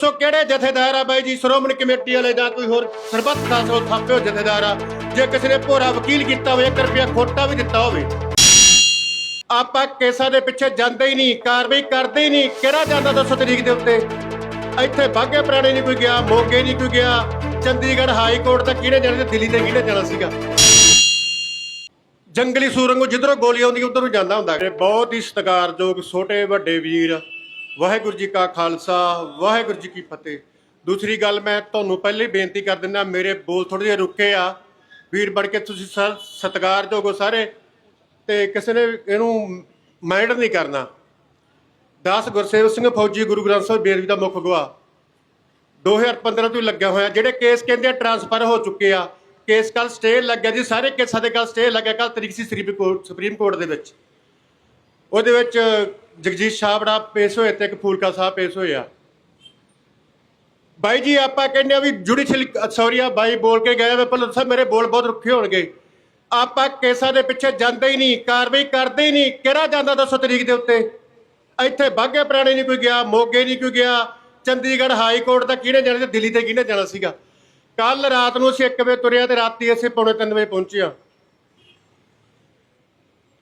ਸੋ ਕਿਹੜੇ ਜਥੇਦਾਰ ਆ ਬਾਈ ਜੀ? ਸ਼੍ਰੋਮਣੀ ਕਮੇਟੀ ਵਾਲੇ ਜਾਂ ਕੋਈ ਹੋਰ ਸਰਬੱਤ ਦਾ ਸੋ ਥਾਪਿਓ ਜਥੇਦਾਰ ਆ। ਜੇ ਕਿਸੇ ਨੇ ਭੋਰਾ ਵਕੀਲ ਕੀਤਾ ਹੋਵੇ 1 ਰੁਪਿਆ ਖੋਟਾ ਵੀ ਦਿੱਤਾ ਹੋਵੇ। ਆਪਾਂ ਕੇਸਾਂ ਦੇ ਪਿੱਛੇ ਜਾਂਦੇ ਹੀ ਨਹੀਂ, ਕਾਰਵਾਈ ਕਰਦੇ ਹੀ ਨਹੀਂ। ਕਿਹੜਾ ਜਾਂਦਾ ਦੱਸੋ ਤਰੀਕ ਦੇ ਉੱਤੇ? ਇੱਥੇ ਬਾਗੇ ਪੁਰਾਣੇ ਨਹੀਂ ਕੋਈ ਗਿਆ, ਮੋਗੇ ਨਹੀਂ ਕੋਈ ਗਿਆ। ਚੰਡੀਗੜ੍ਹ ਹਾਈ ਕੋਰਟ ਤੱਕ ਕਿਹੜੇ ਜਾਣਾ ਤੇ ਦਿੱਲੀ ਤੇ ਕਿਹਨੇ ਜਾਣਾ ਸੀਗਾ? ਜੰਗਲੀ ਸੂਰੰਗ ਜਿੱਧਰੋਂ ਗੋਲੀ ਆਉਂਦੀ, ਉਧਰ ਨੂੰ ਜਾਂਦਾ ਹੁੰਦਾ। ਬਹੁਤ ਹੀ ਸਤਿਕਾਰਯੋਗ ਛੋਟੇ ਵੱਡੇ ਵੀਰ ਵਾਹਿਗੁਰੂ ਜੀ ਕਾ ਖਾਲਸਾ, ਵਾਹਿਗੁਰੂ ਜੀ ਕੀ ਫਤਿਹ। ਦੂਸਰੀ ਗੱਲ ਮੈਂ ਤੁਹਾਨੂੰ ਪਹਿਲੇ ਬੇਨਤੀ ਕਰ ਦਿੰਦਾ, ਮੇਰੇ ਬੋਲ ਥੋੜੇ ਜਿਹੇ ਰੁਕੇ ਆ। ਵੀਰ ਬਣ ਕੇ ਤੁਸੀਂ ਸਰ ਸਤਿਕਾਰਯੋਗ ਹੋ ਸਾਰੇ। ਤੇ ਕਿਸੇ ਨੇ ਇਹਨੂੰ ਮਾਈਂਡ ਨਹੀਂ ਕਰਨਾ। ਦਾਸ ਗੁਰਸੇਵ ਸਿੰਘ ਫੌਜੀ ਗੁਰੂ ਗ੍ਰੰਥ ਸਾਹਿਬ ਬੇਰਵੀ ਦਾ ਮੁੱਖ ਗਵਾਹ। 2015 ਤੋਂ ਲੱਗਿਆ ਹੋਇਆ, ਜਿਹੜੇ ਕੇਸ ਕਹਿੰਦੇ ਟ੍ਰਾਂਸਫਰ ਹੋ ਚੁੱਕੇ ਆ। ਕੇਸ ਕੱਲ ਸਟੇ ਲੱਗਿਆ ਜੀ, ਸਾਰੇ ਕੇਸਾਂ ਦੇ ਕੱਲ ਸਟੇ ਲੱਗਿਆ ਕੱਲ ਤਰੀਕ ਸੀ ਸੁਪਰੀਮ ਕੋਰਟ ਸੁਪਰੀਮ ਕੋਰਟ ਦੇ ਵਿੱਚ। ਉਹਦੇ ਵਿੱਚ ਜਗਜੀਤ ਛਾਬੜਾ ਪੇਸ਼ ਹੋਏ ਤੇ ਇੱਕ ਫੂਲਕਾ ਸਾਹਿਬ ਪੇਸ਼ ਹੋਏ ਆ। ਬਾਈ ਜੀ, ਆਪਾਂ ਕਹਿੰਦੇ ਆ ਵੀ ਜੁਡੀਸ਼ੀਅਲ ਸੌਰੀ ਆ, ਬਾਈ ਬੋਲ ਕੇ ਗਏ ਵੇ ਪਰ ਸਾਹਿਬ ਮੇਰੇ ਬੋਲ ਬਹੁਤ ਰੁੱਖੇ ਹੋਣਗੇ। ਆਪਾਂ ਕੇਸਾਂ ਦੇ ਪਿੱਛੇ ਜਾਂਦੇ ਹੀ ਨਹੀਂ, ਕਾਰਵਾਈ ਕਰਦੇ ਹੀ ਨਹੀਂ, ਕਿਹੜਾ ਜਾਂਦਾ ਦੱਸੋ ਤਰੀਕ ਦੇ ਉੱਤੇ? ਇੱਥੇ ਬਾਗੇ ਪੁਰਾਣੇ ਨਹੀਂ ਕੋਈ ਗਿਆ, ਮੋਗੇ ਨਹੀਂ ਕੋਈ ਗਿਆ, ਚੰਡੀਗੜ੍ਹ ਹਾਈ ਕੋਰਟ ਦਾ ਕਿਹਨੇ ਜਾਣਾ ਤੇ ਦਿੱਲੀ ਤੇ ਕਿਹਨੇ ਜਾਣਾ ਸੀਗਾ? ਕੱਲ ਰਾਤ ਨੂੰ ਅਸੀਂ 1 ਵਜੇ ਤੁਰਿਆ ਤੇ ਰਾਤੀ ਅਸੀਂ ਪੌਣੇ 3 ਵਜੇ ਪਹੁੰਚਿਆ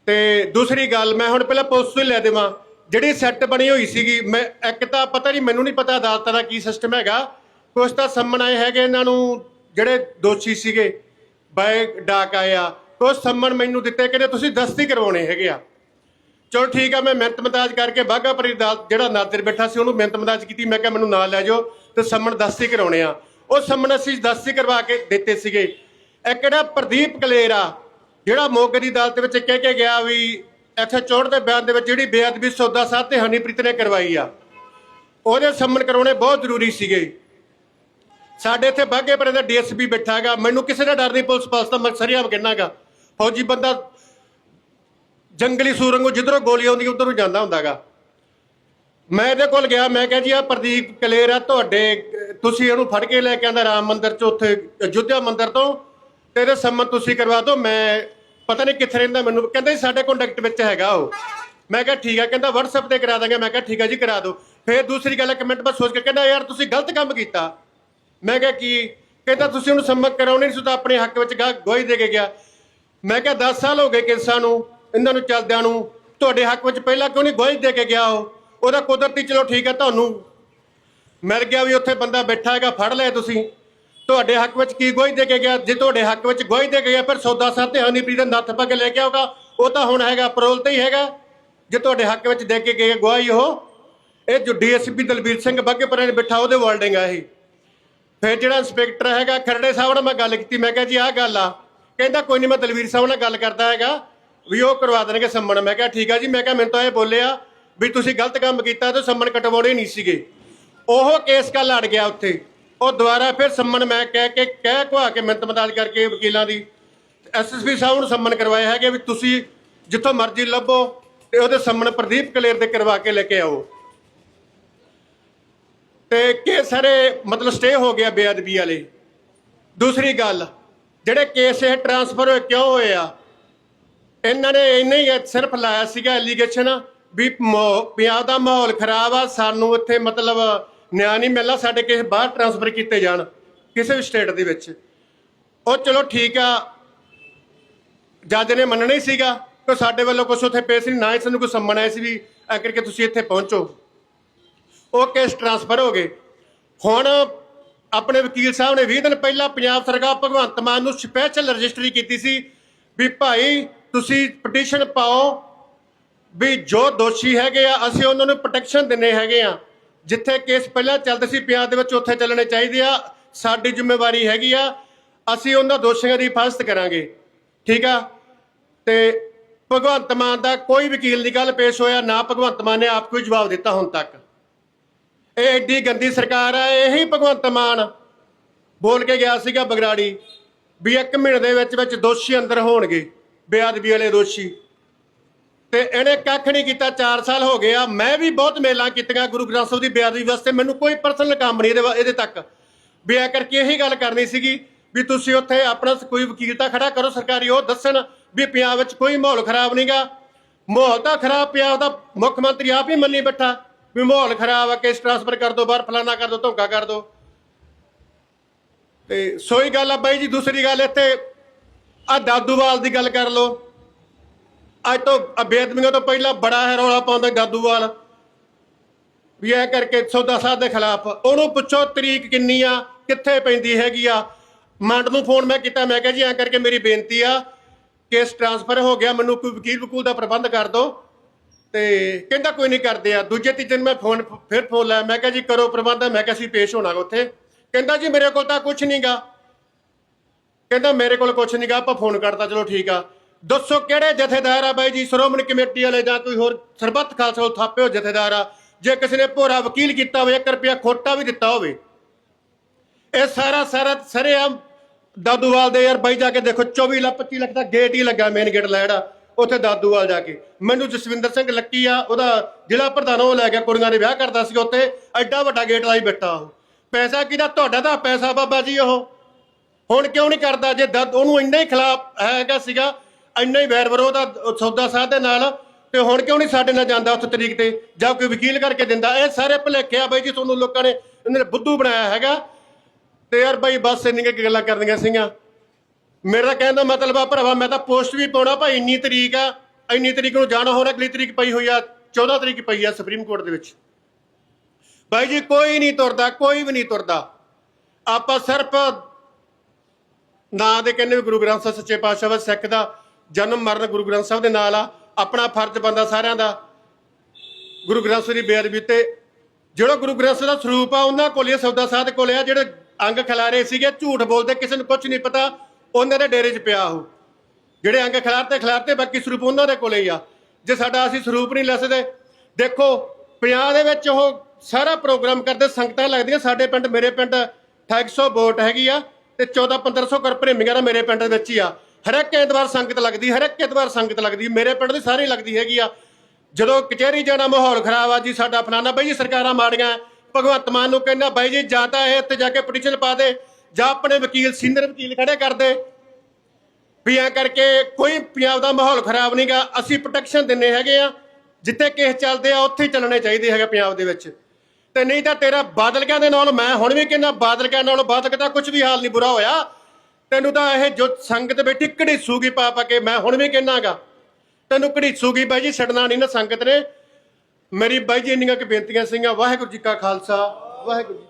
ਤੇ ਦੂਸਰੀ ਗੱਲ, ਮੈਂ ਹੁਣ ਪਹਿਲਾਂ ਪੁਲਿਸ ਤੋਂ ਹੀ ਲੈ ਦੇਵਾਂ। ਜਿਹੜੀ ਸੈੱਟ ਬਣੀ ਹੋਈ ਸੀਗੀ, ਮੈਂ ਇੱਕ ਤਾਂ ਪਤਾ ਨਹੀਂ, ਮੈਨੂੰ ਨਹੀਂ ਪਤਾ ਅਦਾਲਤਾਂ ਦਾ ਕੀ ਸਿਸਟਮ ਹੈਗਾ। ਕੁਛ ਤਾਂ ਸੰਮਣ ਆਏ ਹੈਗੇ ਇਹਨਾਂ ਨੂੰ, ਜਿਹੜੇ ਦੋਸ਼ੀ ਸੀਗੇ, ਬਾਏ ਡਾਕ ਆਏ ਆ। ਕੁਛ ਮੈਨੂੰ ਦਿੱਤੇ, ਕਹਿੰਦੇ ਤੁਸੀਂ ਦਸਤੀ ਕਰਵਾਉਣੇ ਹੈਗੇ ਆ। ਚਲੋ ਠੀਕ ਆ, ਮੈਂ ਮਿਹਨਤ ਮਦਾਜ ਕਰਕੇ ਬਾਗਾ ਪਰੀ ਅਦਾਲਤ ਜਿਹੜਾ ਨਾਦਰ ਬੈਠਾ ਸੀ, ਉਹਨੂੰ ਮਿਹਨਤ ਮਦਾਜ ਕੀਤੀ, ਮੈਂ ਕਿਹਾ ਮੈਨੂੰ ਨਾਲ ਲੈ ਜਾਓ ਤੇ ਸੰਮਣ ਦਸਤੀ ਕਰਾਉਣੇ ਆ। ਉਹ ਸੰਮਣ ਅਸੀਂ ਦਸਤੀ ਕਰਵਾ ਕੇ ਦਿੱਤੇ ਸੀਗੇ। ਇੱਕ ਜਿਹੜਾ ਪ੍ਰਦੀਪ ਕਲੇਰ ਆ ਜਿਹੜਾ ਮੋਗੇ ਦੀ ਅਦਾਲਤ ਵਿੱਚ ਕਹਿ ਕੇ ਗਿਆ ਵੀ 164 ਦੇ ਬਿਆਨ ਦੇ ਵਿੱਚ ਜਿਹੜੀ ਬੇਅਦਬੀ ਸੌਦਾ ਸਾਹਿਬ ਤੇ ਹਨੀਪ੍ਰੀਤ ਨੇ ਕਰਵਾਈ ਆ, ਉਹਦੇ ਸੰਮਣ ਕਰਾਉਣੇ ਬਹੁਤ ਜ਼ਰੂਰੀ ਸੀਗੇ। ਸਾਡੇ ਇੱਥੇ ਬਾਗੇ ਪਰੇ ਦਾ ਡੀਐਸਪੀ ਬੈਠਾ ਹੈਗਾ, ਮੈਨੂੰ ਕਿਸੇ ਦਾ ਡਰ ਨਹੀਂ, ਪੁਲਿਸ ਪਾਸ ਤਾਂ ਮਕਸਰੀਆ ਕਹਿਣਾਗਾ ਫੌਜੀ ਬੰਦਾ ਜੰਗਲੀ ਸੂਰੰਗੋਂ ਜਿੱਧਰੋਂ ਗੋਲੀ ਆਉਂਦੀ, ਉਧਰ ਨੂੰ ਜਾਂਦਾ ਹੁੰਦਾਗਾ ਮੈਂ ਇਹਦੇ ਕੋਲ ਗਿਆ, ਮੈਂ ਕਿਹਾ ਜੀ ਆ ਪ੍ਰਦੀਪ ਕਲੇਰ ਆ, ਤੁਹਾਡੇ, ਤੁਸੀਂ ਇਹਨੂੰ ਫੜ ਕੇ ਲੈ ਕੇ ਆਂਦਾ, ਰਾਮ ਮੰਦਿਰ ਚ ਉੱਥੇ ਅਯੁੱਧਿਆ ਮੰਦਿਰ ਤੋਂ, ਤੇ ਇਹਦੇ ਸੰਮਨ ਤੁਸੀਂ ਕਰਵਾ ਦਿਓ, ਮੈਂ ਪਤਾ ਨਹੀਂ ਕਿੱਥੇ ਰਹਿੰਦਾ ਮੈਨੂੰ, ਕਹਿੰਦਾ ਜੀ ਸਾਡੇ ਕੰਟੈਕਟ ਵਿੱਚ ਹੈਗਾ ਉਹ। ਮੈਂ ਕਿਹਾ ਠੀਕ ਆ, ਕਹਿੰਦਾ WhatsApp ਤੇ ਕਰਾ ਦਾਂਗੇ। ਮੈਂ ਕਿਹਾ ਠੀਕ ਆ ਜੀ, ਕਰਾ ਦਿਓ। ਫਿਰ ਦੂਸਰੀ ਗੱਲ ਕਮੈਂਟ ਬਾਅਦ ਸੋਚ ਕੇ ਕਹਿੰਦਾ, ਯਾਰ ਤੁਸੀਂ ਗਲਤ ਕੰਮ ਕੀਤਾ। ਮੈਂ ਕਿਹਾ ਕੀ? ਕਹਿੰਦਾ, ਤੁਸੀਂ ਉਹਨੂੰ ਸੰਮਤ ਕਰਾਉਣੀ ਨਹੀਂ ਸੀ ਤਾਂ ਆਪਣੇ ਹੱਕ ਵਿੱਚ ਗਾ- ਗਵਾਹੀ ਦੇ ਕੇ ਗਿਆ। ਮੈਂ ਕਿਹਾ 10 ਸਾਲ ਹੋ ਗਏ ਕੇਸਾਂ ਨੂੰ, ਇਹਨਾਂ ਨੂੰ ਚੱਲਦਿਆਂ ਨੂੰ। ਤੁਹਾਡੇ ਹੱਕ ਵਿੱਚ ਪਹਿਲਾਂ ਕਿਉਂ ਨਹੀਂ ਗਵਾਹੀ ਦੇ ਕੇ ਗਿਆ ਉਹ? ਉਹਦਾ ਕੁਦਰਤੀ ਚਲੋ ਠੀਕ ਹੈ ਤੁਹਾਨੂੰ ਮਿਲ ਗਿਆ ਵੀ ਉੱਥੇ ਬੰਦਾ ਬੈਠਾ ਹੈਗਾ, ਫੜ ਲਿਆ ਤੁਸੀਂ। ਤੁਹਾਡੇ ਹੱਕ ਵਿੱਚ ਕੀ ਗਵਾਹੀ ਦੇ ਕੇ ਗਿਆ? ਜੇ ਤੁਹਾਡੇ ਹੱਕ ਵਿੱਚ ਗਵਾਹੀ ਦੇ ਕੇ ਗਿਆ, ਫਿਰ ਸੌਦਾ ਸਾਹਿਬ ਤੇ ਹਨੀਪ੍ਰੀਤ ਨੱਥ ਪਾ ਕੇ ਲੈ ਕੇ ਆਊਗਾ। ਉਹ ਤਾਂ ਹੁਣ ਹੈਗਾ, ਪਰੋਲ ਤੇ ਹੀ ਹੈਗਾ। ਜੇ ਤੁਹਾਡੇ ਹੱਕ ਵਿੱਚ ਦੇ ਕੇ ਗਏ ਗਵਾਹੀ ਉਹ। ਇਹ ਜੋ ਡੀਐਸਪੀ ਦਲਬੀਰ ਸਿੰਘ ਬੱਗੇਪੁਰੇ ਨੇ ਬਿਠਾ, ਉਹਦੇ ਵਰਡਿੰਗ ਆ ਇਹ। ਫਿਰ ਜਿਹੜਾ ਇੰਸਪੈਕਟਰ ਹੈਗਾ, ਖਰੜੇ ਸਾਹਿਬ ਨਾਲ ਮੈਂ ਗੱਲ ਕੀਤੀ, ਮੈਂ ਕਿਹਾ ਜੀ, ਆਹ ਗੱਲ ਆ। ਕਹਿੰਦਾ, ਕੋਈ ਨਹੀਂ, ਮੈਂ ਦਲਵੀਰ ਸਾਹਿਬ ਨਾਲ ਗੱਲ ਕਰਦਾ ਹੈਗਾ। ਵੀ ਉਹ ਕਰਵਾ ਦੇਣਗੇ ਸੰਮਣ। ਮੈਂ ਕਿਹਾ, ਠੀਕ ਆ ਜੀ, ਮੈਂ ਕਿਹਾ, ਮੈਨੂੰ ਤਾਂ ਇਹ ਬੋਲਿਆ ਵੀ ਤੁਸੀਂ ਗਲਤ ਕੰਮ ਕੀਤਾ ਤੇ ਸੰਮਣ ਕਟਵਾਉਣੇ ਨਹੀਂ ਸੀਗੇ। ਉਹ ਕੇਸ ਕੱਲ ਲੜ ਗਿਆ ਉੱਥੇ। ਉਹ ਦੁਬਾਰਾ ਫਿਰ ਸੰਮਣ ਮੈਂ ਕਹਿ ਕੇ ਕਹਿ ਕੁਆ ਕੇ ਮਿੰਤ ਮਦਾਜ ਕਰਕੇ ਵਕੀਲਾਂ ਦੀ। ਐਸਐਸਪੀ ਸਾਹਿਬ ਨੂੰ ਸੰਮਣ ਕਰਵਾਏ ਹੈਗੇ ਵੀ ਤੁਸੀਂ ਜਿੱਥੋਂ ਮਰਜ਼ੀ ਲੱਭੋ ਤੇ ਉਹਦੇ ਸੰਮਣ ਪ੍ਰਦੀਪ ਕਲੇਰ ਦੇ ਕਰਵਾ ਕੇ ਲੈ ਕੇ ਆਓ। ਤੇ ਕਿ ਸਾਰੇ ਮਤਲਬ ਸਟੇ ਹੋ ਗਿਆ ਬੇਅਦਬੀ ਵਾਲੇ। ਦੂਸਰੀ ਗੱਲ, ਜਿਹੜੇ ਕੇਸ ਇਹ ਟਰਾਂਸਫਰ ਹੋਏ ਕਿਉਂ ਹੋਏ ਆ? ਇਹਨਾਂ ਨੇ ਇੰਨੇ ਹੀ ਸਿਰਫ ਲਾਇਆ ਸੀਗਾ ਐਲੀਗੇਸ਼ਨ ਵੀ ਪੰਜਾਬ ਦਾ ਮਾਹੌਲ ਖਰਾਬ ਆ, ਸਾਨੂੰ ਇੱਥੇ ਮਤਲਬ ਨਿਆਂ ਮਹਿਲਾ ਸਾਡੇ ਕਿਸੇ ਬਾਹਰ ਟਰਾਂਸਫਰ ਕੀਤੇ ਜਾਣ, ਕਿਸੇ ਵੀ ਸਟੇਟ ਦੇ ਵਿੱਚ। ਉਹ ਚਲੋ ਠੀਕ ਆ, ਜੱਜ ਨੇ ਮੰਨਣਾ ਹੀ ਸੀਗਾ ਕਿ ਸਾਡੇ ਵੱਲੋਂ ਕੁਝ ਉੱਥੇ ਪੇਸ਼ ਨਹੀਂ ਨਾ ਹੀ ਸਾਨੂੰ ਕੋਈ ਸੰਮਣ ਆਇਆ ਸੀ ਵੀ ਆ ਕਰਕੇ ਤੁਸੀਂ ਇੱਥੇ ਪਹੁੰਚੋ। ਉਹ ਕੇਸ ਟਰਾਂਸਫਰ ਹੋ ਗਏ। ਹੁਣ ਆਪਣੇ ਵਕੀਲ ਸਾਹਿਬ ਨੇ 20 ਦਿਨ ਪਹਿਲਾਂ ਪੰਜਾਬ ਸਰਕਾਰ ਭਗਵੰਤ ਮਾਨ ਨੂੰ ਸਪੈਸ਼ਲ ਰਜਿਸਟਰੀ ਕੀਤੀ ਸੀ ਵੀ ਭਾਈ ਤੁਸੀਂ ਪਟੀਸ਼ਨ ਪਾਓ ਵੀ ਜੋ ਦੋਸ਼ੀ ਹੈਗੇ ਆ, ਅਸੀਂ ਉਹਨਾਂ ਨੂੰ ਪ੍ਰੋਟੈਕਸ਼ਨ ਦਿੰਨੇ ਹੈਗੇ ਆ। ਜਿੱਥੇ ਕੇਸ ਪਹਿਲਾਂ ਚੱਲਦੇ ਸੀ ਪੰਜਾਬ ਦੇ ਵਿੱਚ, ਉੱਥੇ ਚੱਲਣੇ ਚਾਹੀਦੇ ਆ। ਸਾਡੀ ਜ਼ਿੰਮੇਵਾਰੀ ਹੈਗੀ ਆ। ਅਸੀਂ ਉਹਨਾਂ ਦੋਸ਼ੀਆਂ ਦੀ ਹਿਫਾਜ਼ਤ ਕਰਾਂਗੇ। ਠੀਕ ਆ? ਤੇ ਭਗਵੰਤ ਮਾਨ ਦਾ ਕੋਈ ਵਕੀਲ ਦੀ ਗੱਲ ਪੇਸ਼ ਹੋਇਆ, ਨਾ ਭਗਵੰਤ ਮਾਨ ਨੇ ਆਪ ਕੋਈ ਜਵਾਬ ਦਿੱਤਾ ਹੁਣ ਤੱਕ। ਇਹ ਐਡੀ ਗੰਦੀ ਸਰਕਾਰ ਆ, ਇਹੀ ਭਗਵੰਤ ਮਾਨ ਬੋਲ ਕੇ ਗਿਆ ਸੀਗਾ ਬਗਰਾੜੀ, ਵੀ ਇੱਕ ਮਹੀਨੇ ਦੇ ਵਿੱਚ ਵਿੱਚ ਦੋਸ਼ੀ ਅੰਦਰ ਹੋਣਗੇ, ਬੇਅਦਬੀ ਵਾਲੇ ਦੋਸ਼ੀ। ਤੇ ਇਹਨੇ ਕੱਖ ਨਹੀਂ ਕੀਤਾ 4 ਸਾਲ ਹੋ ਗਏ ਆ। ਮੈਂ ਵੀ ਬਹੁਤ ਮੇਲਾਂ ਕੀਤੀਆਂ ਗੁਰੂ ਗ੍ਰੰਥ ਸਾਹਿਬ ਦੀ ਬੇਅਦਬੀ ਵਾਸਤੇ। ਮੈਨੂੰ ਕੋਈ ਪਰਸਨਲ ਕੰਮ ਨਹੀਂ ਇਹਦੇ ਵਾ- ਇਹਦੇ ਤੱਕ। ਵੀ ਆ ਕਰਕੇ ਇਹੀ ਗੱਲ ਕਰਨੀ ਸੀਗੀ ਵੀ ਤੁਸੀਂ ਉੱਥੇ ਆਪਣਾ ਕੋਈ ਵਕੀਲ ਤਾਂ ਖੜਾ ਕਰੋ ਸਰਕਾਰੀ, ਉਹ ਦੱਸਣ ਵੀ ਪੰਜਾਬ ਵਿੱਚ ਕੋਈ ਮਾਹੌਲ ਖਰਾਬ ਨਹੀਂਗਾ ਮਾਹੌਲ ਤਾਂ ਖਰਾਬ, ਪੰਜਾਬ ਦਾ ਮੁੱਖ ਮੰਤਰੀ ਆਪ ਹੀ ਮੰਨੀ ਬੈਠਾ ਵੀ ਮਾਹੌਲ ਖਰਾਬ ਆ, ਕੇਸ ਟ੍ਰਾਂਸਫਰ ਕਰ ਦੋ, ਬਾਹਰ ਫਲਾਨਾ ਕਰ ਦੋ, ਧੋਖਾ ਕਰ ਦੋ। ਤੇ ਸੋਈ ਗੱਲ ਆ ਬਾਈ ਜੀ, ਦੂਸਰੀ ਗੱਲ ਇੱਥੇ ਆ ਦਾਦੂਵਾਲ ਦੀ ਗੱਲ ਕਰ ਲਓ। ਅੱਜ ਤੋਂ ਆਹ ਤੋਂ ਪਹਿਲਾਂ ਬੜਾ ਹੈ ਰੌਲਾ ਪਾਉਂਦਾ ਦਾਦੂਵਾਲ ਵੀ ਇਹ ਕਰਕੇ ਸੌਦਾ ਸਾਹਿਬ ਦੇ ਖਿਲਾਫ। ਉਹਨੂੰ ਪੁੱਛੋ ਤਰੀਕ ਕਿੰਨੀ ਆ, ਕਿੱਥੇ ਪੈਂਦੀ ਹੈਗੀ ਆ। ਮੰਡ ਨੂੰ ਫੋਨ ਮੈਂ ਕੀਤਾ, ਮੈਂ ਕਿਹਾ ਜੀ ਐਂ ਕਰਕੇ ਮੇਰੀ ਬੇਨਤੀ ਆ, ਕੇਸ ਟ੍ਰਾਂਸਫਰ ਹੋ ਗਿਆ, ਮੈਨੂੰ ਕੋਈ ਵਕੀਲ ਵਕੂਲ ਦਾ ਪ੍ਰਬੰਧ ਕਰ ਦਿਓ। ਤੇ ਕਹਿੰਦਾ ਕੋਈ ਨਹੀਂ ਕਰਦੇ ਆ। ਦੂਜੇ ਤੀਜੇ ਦਿਨ ਮੈਂ ਫੋਨ, ਫਿਰ ਫੋਨ ਲਾਇਆ, ਮੈਂ ਕਿਹਾ ਜੀ ਕਰੋ ਪ੍ਰਬੰਧ, ਮੈਂ ਕਿਹਾ ਸੀ ਪੇਸ਼ ਹੋਣਾ ਉੱਥੇ। ਕਹਿੰਦਾ ਜੀ ਮੇਰੇ ਕੋਲ ਤਾਂ ਕੁਝ ਨਹੀਂਗਾ ਕਹਿੰਦਾ ਮੇਰੇ ਕੋਲ ਕੁਝ ਨਹੀਂਗਾ ਆਪਾਂ ਫੋਨ ਕਰਤਾ, ਚਲੋ ਠੀਕ ਆ। ਦੱਸੋ ਕਿਹੜੇ ਜਥੇਦਾਰ ਆ ਬਾਈ ਜੀ? ਸ਼੍ਰੋਮਣੀ ਕਮੇਟੀ ਵਾਲੇ ਜਾਂ ਕੋਈ ਹੋਰ? ਸਰਬੱਤ ਖਾਲਸਾ ਕੋਲ ਥਾਪੇ ਹੋ ਜਥੇਦਾਰ ਆ। ਜੇ ਕਿਸੇ ਨੇ ਭੋਰਾ ਵਕੀਲ ਕੀਤਾ ਹੋਵੇ 1 ਰੁਪਿਆ ਖੋਟਾ ਵੀ ਦਿੱਤਾ ਹੋਵੇ। ਇਹ ਸਾਰਾ ਸਾਰਾ ਸਰੇਆਮ ਦਾਦੂਵਾਲ ਦੇ ਯਾਰ ਬਾਈ ਜਾ ਕੇ ਦੇਖੋ 24 ਲੱਖ 25 ਲੱਖ ਦਾ ਗੇਟ ਹੀ ਲੱਗਾ ਮੇਨ ਗੇਟ ਲੈ ਜਿਹੜਾ ਉੱਥੇ ਦਾਦੂਵਾਲ ਜਾ ਕੇ। ਮੈਨੂੰ ਜਸਵਿੰਦਰ ਸਿੰਘ ਲੱਕੀ ਆ, ਉਹਦਾ ਜ਼ਿਲ੍ਹਾ ਪ੍ਰਧਾਨ ਉਹ ਲੈ ਗਿਆ, ਕੁੜੀਆਂ ਦੇ ਵਿਆਹ ਕਰਦਾ ਸੀ ਉੱਥੇ, ਐਡਾ ਵੱਡਾ ਗੇਟ ਲਾਈ ਬੈਠਾ ਉਹ। ਪੈਸਾ ਕਿਹਦਾ? ਤੁਹਾਡਾ ਦਾ ਪੈਸਾ ਬਾਬਾ ਜੀ ਉਹ। ਹੁਣ ਕਿਉਂ ਨਹੀਂ ਕਰਦਾ? ਜੇ ਦਦ ਉਹਨੂੰ ਇੰਨਾ ਹੀ ਖਿਲਾਫ ਹੈਗਾ ਸੀਗਾ ਇੰਨਾ ਹੀ ਵੈਰ ਵਿਰੋਧ ਆ ਸੌਦਾ ਸਾਹਿਬ ਦੇ ਨਾਲ, ਤੇ ਹੁਣ ਕਿਉਂ ਨਹੀਂ ਸਾਡੇ ਨਾਲ ਜਾਂਦਾ ਉਸ ਤਰੀਕ ਤੇ? ਜਾਂ ਕੋਈ ਵਕੀਲ ਕਰਕੇ ਦਿੰਦਾ? ਇਹ ਸਾਰੇ ਭੁਲੇਖੇ ਆ ਬਾਈ ਜੀ, ਤੁਹਾਨੂੰ ਲੋਕਾਂ ਨੇ ਇਹਨਾਂ ਨੇ ਬੁੱਧੂ ਬਣਾਇਆ ਹੈਗਾ। ਤੇ ਯਾਰ ਬਾਈ, ਬਸ ਇੰਨੀਆਂ ਕੁ ਗੱਲਾਂ ਕਰਨੀਆਂ ਸੀਗੀਆਂ। ਮੇਰਾ ਕਹਿਣ ਦਾ ਮਤਲਬ ਆ, ਭਰਾਵਾ, ਮੈਂ ਤਾਂ ਪੋਸਟ ਵੀ ਪਾਉਣਾ ਭਾਈ, ਇੰਨੀ ਤਰੀਕ ਆ, ਇੰਨੀ ਤਰੀਕ ਨੂੰ ਜਾਣਾ ਹੋਰ ਅਗਲੀ ਤਰੀਕ ਪਈ ਹੋਈ ਆ 14 ਤਰੀਕ ਪਈ ਆ ਸੁਪਰੀਮ ਕੋਰਟ ਦੇ ਵਿੱਚ। ਬਾਈ ਜੀ, ਕੋਈ ਨਹੀਂ ਤੁਰਦਾ, ਕੋਈ ਵੀ ਨਹੀਂ ਤੁਰਦਾ। ਆਪਾਂ ਸਿਰਫ ਨਾਂ ਦੇ ਕਹਿੰਦੇ ਵੀ ਗੁਰੂ ਗ੍ਰੰਥ ਸਾਹਿਬ, ਸੱਚੇ ਪਾਤਸ਼ਾਹ ਸਿੱਖ ਦਾ ਜਨਮ ਮਰਨ ਗੁਰੂ ਗ੍ਰੰਥ ਸਾਹਿਬ ਦੇ ਨਾਲ ਆ ਆਪਣਾ ਫਰਜ਼ ਬੰਦਾ ਸਾਰਿਆਂ ਦਾ। ਗੁਰੂ ਗ੍ਰੰਥ ਸਾਹਿਬ ਦੀ ਬੇਅਦਬੀ ਤੇ ਜਿਹੜਾ ਗੁਰੂ ਗ੍ਰੰਥ ਸਾਹਿਬ ਦਾ ਸਰੂਪ ਆ ਉਹਨਾਂ ਕੋਲ ਹੀ ਆ, ਸੌਦਾ ਸਾਹਿਬ ਦੇ ਕੋਲੇ ਆ ਜਿਹੜੇ ਅੰਗ ਖਿਲਾਰੇ ਸੀਗੇ ਝੂਠ ਬੋਲਦੇ ਕਿਸੇ ਨੂੰ ਕੁਝ ਨਹੀਂ ਪਤਾ ਉਹਨਾਂ ਦੇ ਡੇਰੇ 'ਚ ਪਿਆ ਉਹ। ਜਿਹੜੇ ਅੰਗ ਖਿਲਾਰਤੇ ਖਿਲਾਰਤੇ ਬਾਕੀ ਸਰੂਪ ਉਹਨਾਂ ਦੇ ਕੋਲੇ ਹੀ ਆ। ਜੇ ਸਾਡਾ ਅਸੀਂ ਸਰੂਪ ਨਹੀਂ ਲੈਸਦੇ ਦੇਖੋ ਪੰਜਾਬ ਦੇ ਵਿੱਚ ਉਹ ਸਾਰਾ ਪ੍ਰੋਗਰਾਮ ਕਰਦੇ ਸੰਗਤਾਂ ਲੱਗਦੀਆਂ ਸਾਡੇ ਪਿੰਡ ਮੇਰੇ ਪਿੰਡ 2800 ਵੋਟ ਹੈਗੀ ਆ ਤੇ 14 1500 ਕਰ ਪ੍ਰੇਮੀਆਂ ਦਾ ਮੇਰੇ ਪਿੰਡ ਦੇ ਵਿੱਚ ਹੀ ਆ। ਹਰ ਇੱਕ ਐਤਵਾਰ ਸੰਗਤ ਲੱਗਦੀ, ਹਰ ਇੱਕ ਐਤਵਾਰ ਸੰਗਤ ਲੱਗਦੀ, ਮੇਰੇ ਪਿੰਡ ਦੀ ਸਾਰੀ ਲੱਗਦੀ ਹੈਗੀ ਆ। ਜਦੋਂ ਕਚਹਿਰੀ ਜਾਣਾ ਮਾਹੌਲ ਖਰਾਬ ਆ ਜੀ, ਸਾਡਾ ਫਲਾਣਾ ਬਾਈ ਜੀ ਸਰਕਾਰਾਂ ਮਾੜੀਆਂ, ਭਗਵੰਤ ਮਾਨ ਨੂੰ ਕਹਿੰਦਾ, ਬਾਈ ਜੀ, ਜਾਂ ਤਾਂ ਇਹ ਉੱਤੇ ਜਾ ਕੇ ਪਟੀਸ਼ਨ ਪਾ ਦੇ, ਜਾਂ ਆਪਣੇ ਵਕੀਲ, ਸੀਨੀਅਰ ਵਕੀਲ ਖੜੇ ਕਰ ਦੇ। ਵੀ ਐਂ ਕਰਕੇ ਕੋਈ ਪੰਜਾਬ ਦਾ ਮਾਹੌਲ ਖਰਾਬ ਨਹੀਂਗਾ ਅਸੀਂ ਪ੍ਰੋਟੈਕਸ਼ਨ ਦਿੰਨੇ ਹੈਗੇ ਆ, ਜਿੱਥੇ ਕੇਸ ਚੱਲਦੇ ਆ, ਉੱਥੇ ਹੀ ਚੱਲਣੇ ਚਾਹੀਦੇ ਹੈਗੇ ਪੰਜਾਬ ਦੇ ਵਿੱਚ। ਤੇ ਨਹੀਂ ਤਾਂ ਤੇਰਾ ਬਾਦਲਕਿਆਂ ਦੇ ਨਾਲ, ਮੈਂ ਹੁਣ ਵੀ ਕਹਿੰਦਾ, ਬਾਦਲਕਿਆਂ ਨਾਲ ਬਾਦਲਕ ਦਾ ਕੁਝ ਵੀ ਹਾਲ ਨਹੀਂ ਬੁਰਾ ਹੋਇਆ। ਤੈਨੂੰ ਤਾਂ ਇਹ ਜੋ ਸੰਗਤ ਬੈਠੀ ਘੜੀਸੂਗੀ ਪਾ ਪਾ ਕੇ, ਮੈਂ ਹੁਣ ਵੀ ਕਹਿਣਾਗਾ। ਤੈਨੂੰ ਘੜੀਸੂਗੀ ਬਾਈ ਜੀ, ਛੱਡਣਾ ਨਹੀਂ ਨਾ ਸੰਗਤ ਨੇ। ਮੇਰੀ ਬਾਈ ਜੀ ਇੰਨੀਆਂ ਕਿ ਬੇਨਤੀਆਂ ਸੀਗੀਆਂ, ਵਾਹਿਗੁਰੂ ਜੀ ਕਾ ਖਾਲਸਾ, ਵਾਹਿਗੁਰੂ ਜੀ